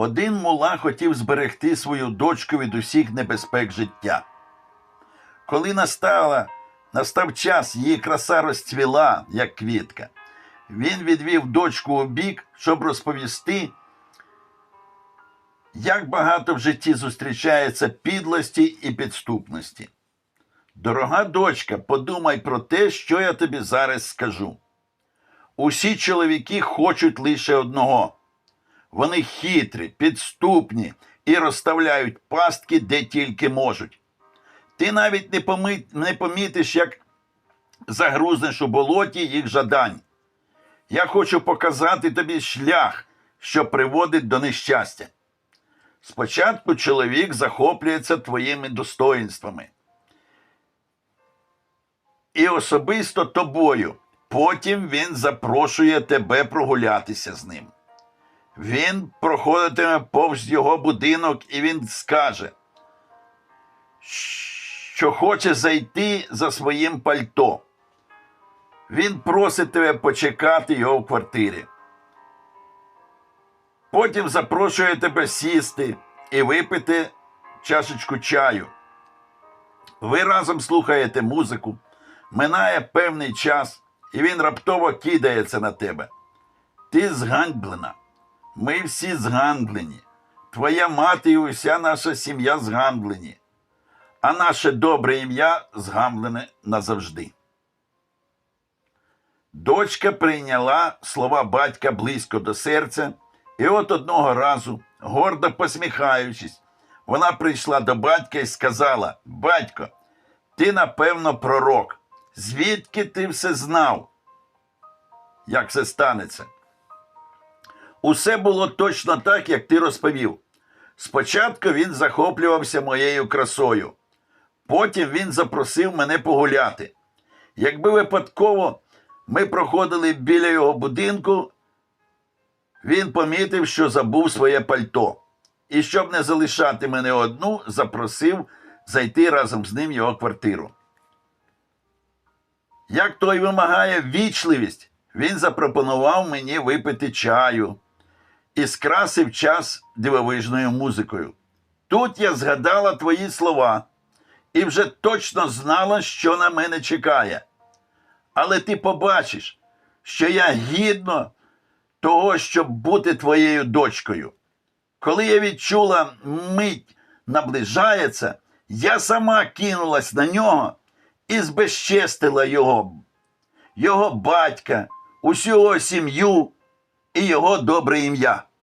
Один мула хотів зберегти свою дочку від усіх небезпек життя. Коли настала, настав час, її краса розцвіла, як квітка. Він відвів дочку у бік, щоб розповісти, як багато в житті зустрічається підлості і підступності. Дорога дочка, подумай про те, що я тобі зараз скажу. Усі чоловіки хочуть лише одного. Вони хитрі, підступні і розставляють пастки, де тільки можуть. Ти навіть не, поми... не помітиш, як загрузнеш у болоті їх жадань. Я хочу показати тобі шлях, що приводить до нещастя. Спочатку чоловік захоплюється твоїми достоїнствами. І особисто тобою. Потім він запрошує тебе прогулятися з ним. Він проходитиме повз його будинок, і він скаже, що хоче зайти за своїм пальто. Він просить тебе почекати його в квартирі. Потім запрошує тебе сісти і випити чашечку чаю. Ви разом слухаєте музику, минає певний час, і він раптово кидається на тебе. Ти згандлена. Ми всі згандлені. Твоя мати і уся наша сім'я згандлені, а наше добре ім'я згамлене назавжди. Дочка прийняла слова батька близько до серця, і от одного разу, гордо посміхаючись, вона прийшла до батька і сказала: Батько, ти, напевно, пророк. Звідки ти все знав? Як це станеться? Усе було точно так, як ти розповів. Спочатку він захоплювався моєю красою, потім він запросив мене погуляти. Якби випадково ми проходили біля його будинку, він помітив, що забув своє пальто. І щоб не залишати мене одну, запросив зайти разом з ним в його квартиру. Як той вимагає вічливість, він запропонував мені випити чаю і скрасив час дивовижною музикою. Тут я згадала твої слова і вже точно знала, що на мене чекає. Але ти побачиш, що я гідно того, щоб бути твоєю дочкою. Коли я відчула мить наближається, я сама кинулась на нього і збезчестила його, його батька, усю його сім'ю і його добре ім'я.